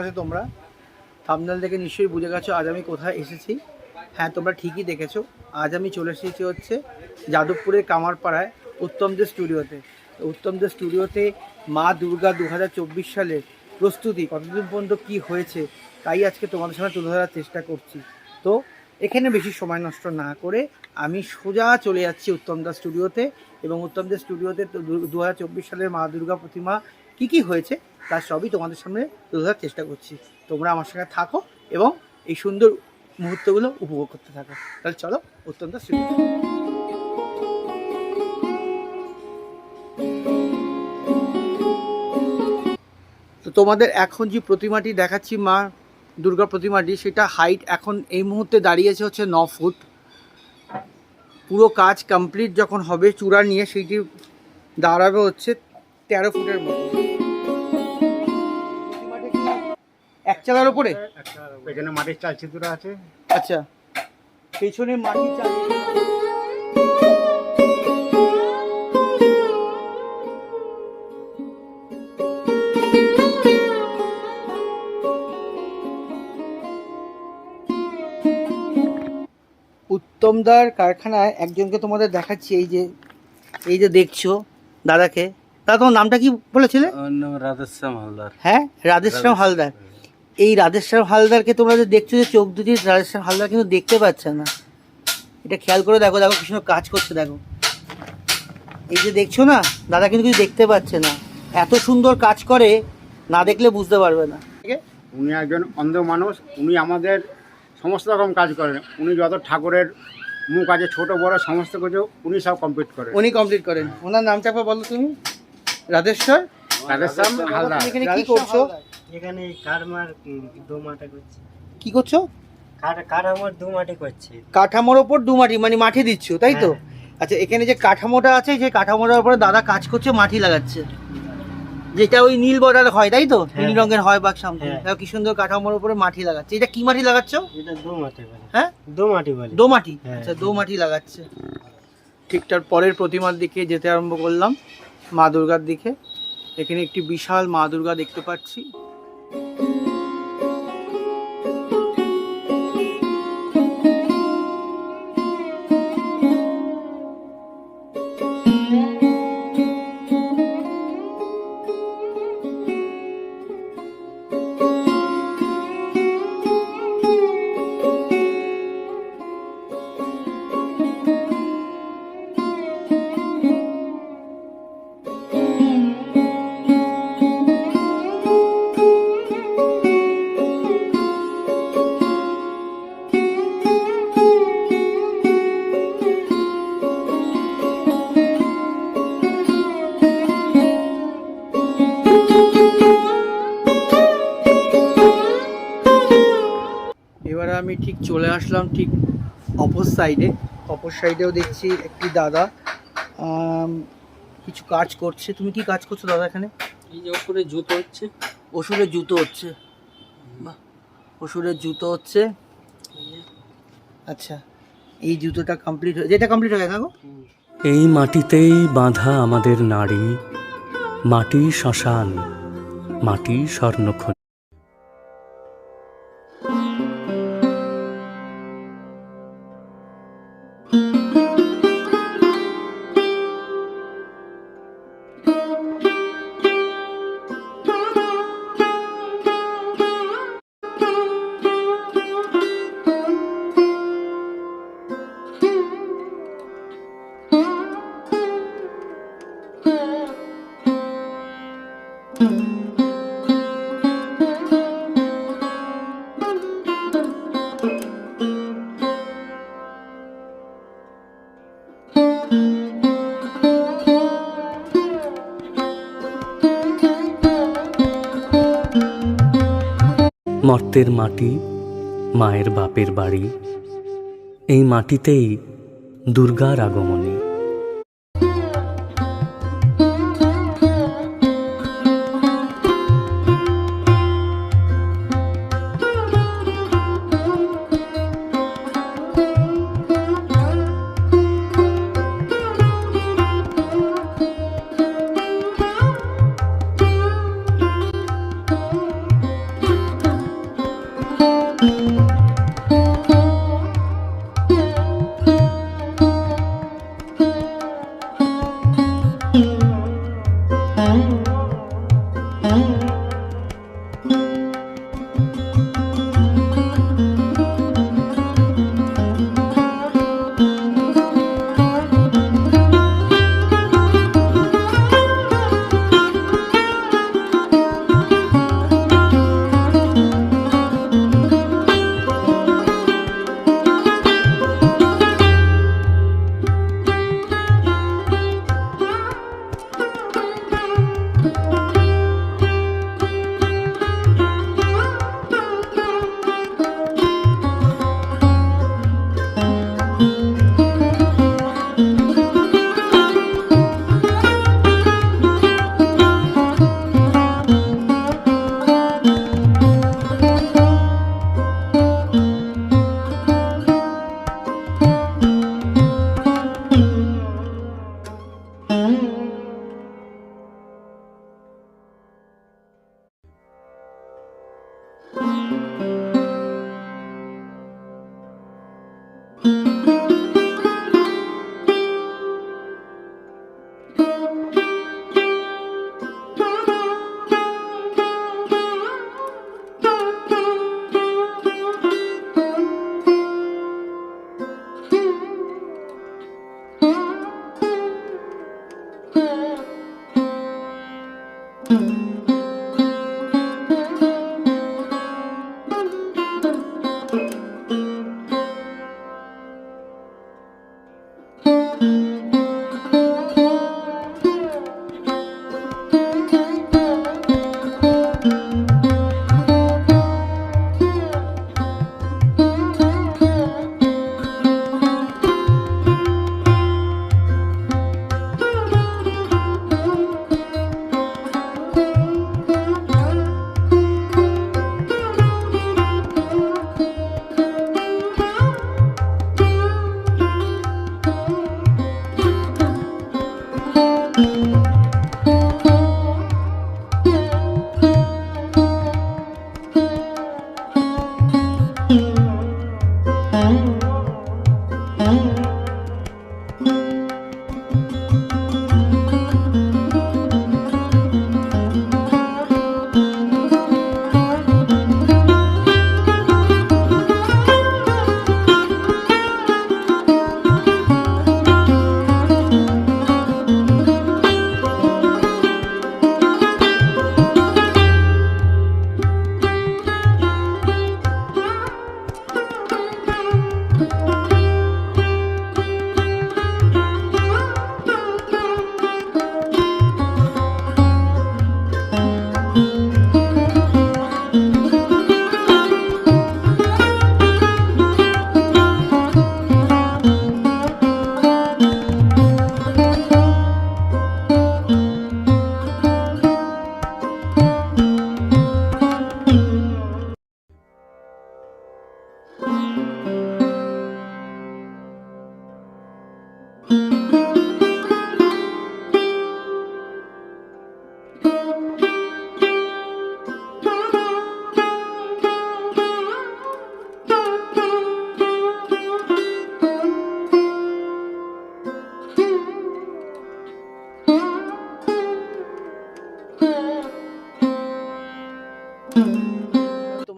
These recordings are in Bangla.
আছো তোমরা? থামনাল দেখে নিশ্চয়ই বুঝে গেছো আজ আমি কোথায় এসেছি। হ্যাঁ তোমরা ঠিকই দেখেছ। আজ আমি চলে এসেছি হচ্ছে যাদবপুরের কামারপাড়ায় উত্তমদের স্টুডিওতে। উত্তমদের স্টুডিওতে মা দুর্গা দু হাজার চব্বিশ সালের প্রস্তুতি, কতদিন পর্যন্ত কী হয়েছে, তাই আজকে তোমাদের সামনে তুলে ধরার চেষ্টা করছি। তো এখানে বেশি সময় নষ্ট না করে আমি সোজা চলে যাচ্ছি উত্তমদার স্টুডিওতে এবং উত্তমদের স্টুডিওতে দু হাজার চব্বিশ সালের মা দুর্গা প্রতিমা কী কী হয়েছে তার সবই তোমাদের সামনে তুলে ধরার চেষ্টা করছি। তোমরা আমার সঙ্গে থাকো এবং এই সুন্দর মুহূর্তগুলো উপভোগ করতে থাকো। তাহলে চলো, অত্যন্ত স্টুডিও তো তোমাদের এখন যে প্রতিমাটি দেখাচ্ছি মা দুর্গা প্রতিমাটি, সেটা হাইট এখন এই মুহূর্তে দাঁড়িয়েছে হচ্ছে ন ফুট। পুরো কাজ কমপ্লিট যখন হবে চূড়া নিয়ে সেইটি দাঁড়াবে হচ্ছে তেরো ফুটের মতো। চালার ওপরে এখানে মাটির চাল চিত্র আছে। আচ্ছা। পেছনে মাটি চাল উত্তমদার কারখানায় একজনকে তোমাদের দেখাচ্ছি এই যে এই যে দেখছ দাদাকে। দাদা তোমার নামটা কি বলেছিলে? রাধেশ্যাম হালদার। হ্যাঁ রাধেশ্যাম হালদার। এই রাধেশ্যাম হালদারকে তোমরা যে দেখছ যে চোখ দুটি রাধেশ্যাম হালদার কিন্তু দেখতে পাচ্ছে না। এটা খেয়াল করে দেখো দেখো কৃষ্ণ কাজ করছে দেখো। এই যে দেখছ না দাদা কিন্তু কিছু দেখতে পাচ্ছে না। এত সুন্দর কাজ করে না দেখলে বুঝতে পারবে না। উনি একজন অন্ধ মানুষ উনি আমাদের সমস্ত রকম কাজ করেন। উনি যত ঠাকুরের মুখ আছে ছোট বড় সমস্ত কিছু উনি সব কমপ্লিট করেন। উনি কমপ্লিট করেন। ওনার নামটা একবার বলো তুমি? রাধেশ্বর রাধেশ্যাম হালদার। এখানে কি করছ? এখানে কারমার দু করছে। কি করছ? কার কারামার করছে। কাঠামোর ওপর দু মাটি মানে মাটি দিচ্ছ তাই তো? হ্যাঁ। আচ্ছা এখানে যে কাঠামোটা আছে সেই কাঠামোটার উপরে দাদা কাজ করছে মাটি লাগাচ্ছে। যেটা ওই নীল বর্ডার হয় তাই তো? হ্যাঁ। নীল রঙের হয় বাক সামথিং হ্যাঁ। কি সুন্দর কাঠামোর উপরে মাটি লাগাচ্ছে। এটা কি মাটি লাগাচ্ছ? এটা দু মাটি বলে। হ্যাঁ? দু মাটি বলে। দো মাটি? হ্যাঁ। আচ্ছা দো মাটি লাগাচ্ছে। ঠিকঠাক পরের প্রতিমার দিকে যেতে আরম্ভ করলাম মা দুর্গার দিকে। এখানে একটি বিশাল মা দুর্গা দেখতে পাচ্ছি। এবারে আমি ঠিক চলে আসলাম ঠিক অপর সাইডে অপর সাইডেও দেখছি একটি দাদা কিছু কাজ করছে। তুমি কি কাজ করছ দাদা এখানে? এই যে উপরে জুতো হচ্ছে। ওষুধের জুতো হচ্ছে। বাহ ওষুধের জুতো হচ্ছে। আচ্ছা এই জুতোটা কমপ্লিট হয়ে যেটা কমপ্লিট হয়ে গেছে এই মাটিতেই বাঁধা আমাদের নারী মাটি শ্মশান মাটি স্বর্ণখনি। মর্তের মাটি মায়ের বাপের বাড়ি। এই মাটিতেই দুর্গার আগমনী।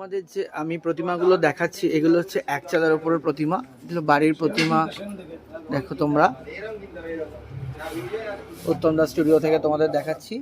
তোমাদের যে আমি প্রতিমাগুলো দেখাচ্ছি, এগুলো হচ্ছে এক চালার ওপরের প্রতিমা বাড়ির প্রতিমা। দেখো তোমরা। উত্তম দাস স্টুডিও থেকে তোমাদের দেখাচ্ছি।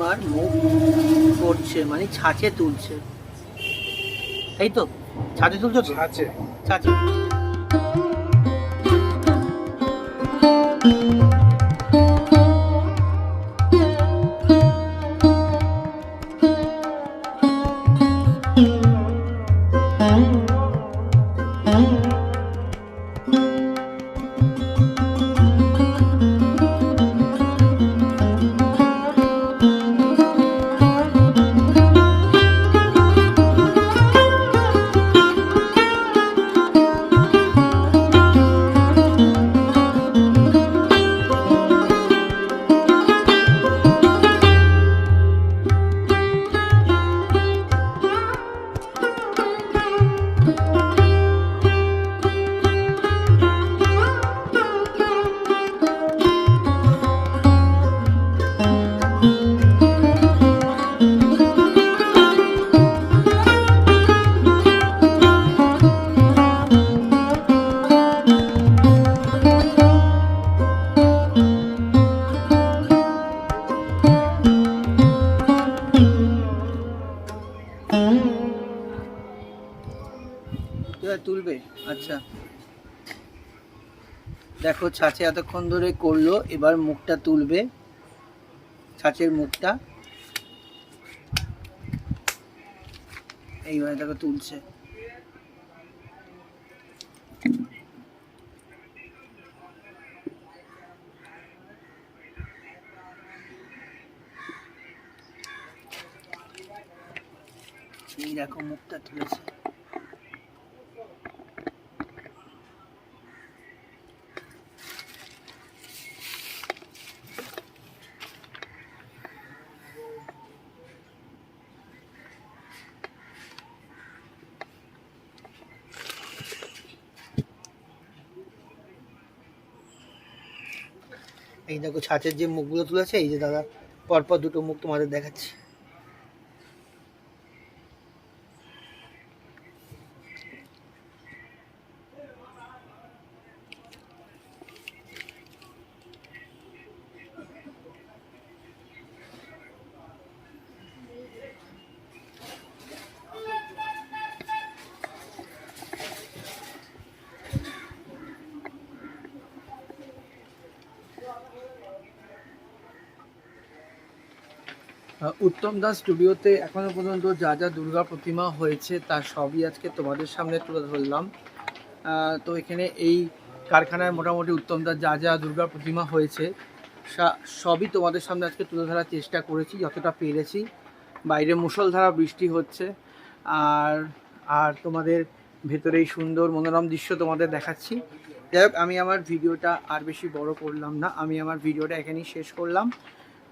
দুর্গা মুখ করছে মানে ছাঁচে তুলছে। এই তো ছাঁচে তুলছো? তো আছে ছাঁচে। তুলবে? আচ্ছা। দেখো, ছাঁচে এতক্ষণ ধরে করল, এবার মুখটা তুলবে। ছাঁচের মুখটা। এইবার দেখো তুলছে। এই দেখো মুখটা তুলেছে। দেখো ছাঁচের যে মুখগুলো তুলেছে এই যে দাদা পরপর দুটো মুখ তোমাদের দেখাচ্ছি। উত্তম দাস স্টুডিওতে এখনও পর্যন্ত যা যা দুর্গা প্রতিমা হয়েছে তার সবই আজকে তোমাদের সামনে তুলে ধরলাম। তো এখানে এই কারখানায় মোটামুটি উত্তম দাস যা যা দুর্গা প্রতিমা হয়েছে সবই তোমাদের সামনে আজকে তুলে ধরার চেষ্টা করেছি, যতটা পেরেছি। বাইরে মুষলধারা বৃষ্টি হচ্ছে, আর আর তোমাদের ভেতরে এই সুন্দর মনোরম দৃশ্য তোমাদের দেখাচ্ছি। যাই আমি আমার ভিডিওটা আর বেশি বড় করলাম না, আমি আমার ভিডিওটা এখানেই শেষ করলাম।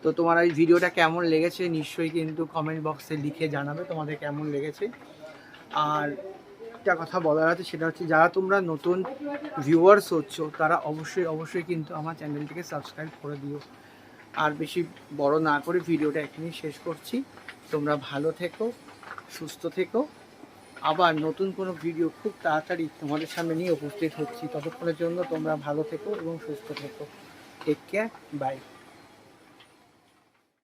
তো তোমার এই ভিডিওটা কেমন লেগেছে নিশ্চয়ই কিন্তু কমেন্ট বক্সে লিখে জানাবে তোমাদের কেমন লেগেছে। আর একটা কথা বলার আছে, সেটা হচ্ছে যারা তোমরা নতুন ভিউয়ার্স হচ্ছ, তারা অবশ্যই অবশ্যই কিন্তু আমার চ্যানেলটিকে সাবস্ক্রাইব করে দিও। আর বেশি বড় না করে ভিডিওটা এখানেই শেষ করছি। তোমরা ভালো থেকো, সুস্থ থেকো। আবার নতুন কোনো ভিডিও খুব তাড়াতাড়ি তোমাদের সামনে নিয়ে উপস্থিত হচ্ছি। ততক্ষণের জন্য তোমরা ভালো থেকো এবং সুস্থ থেকো। Take care bye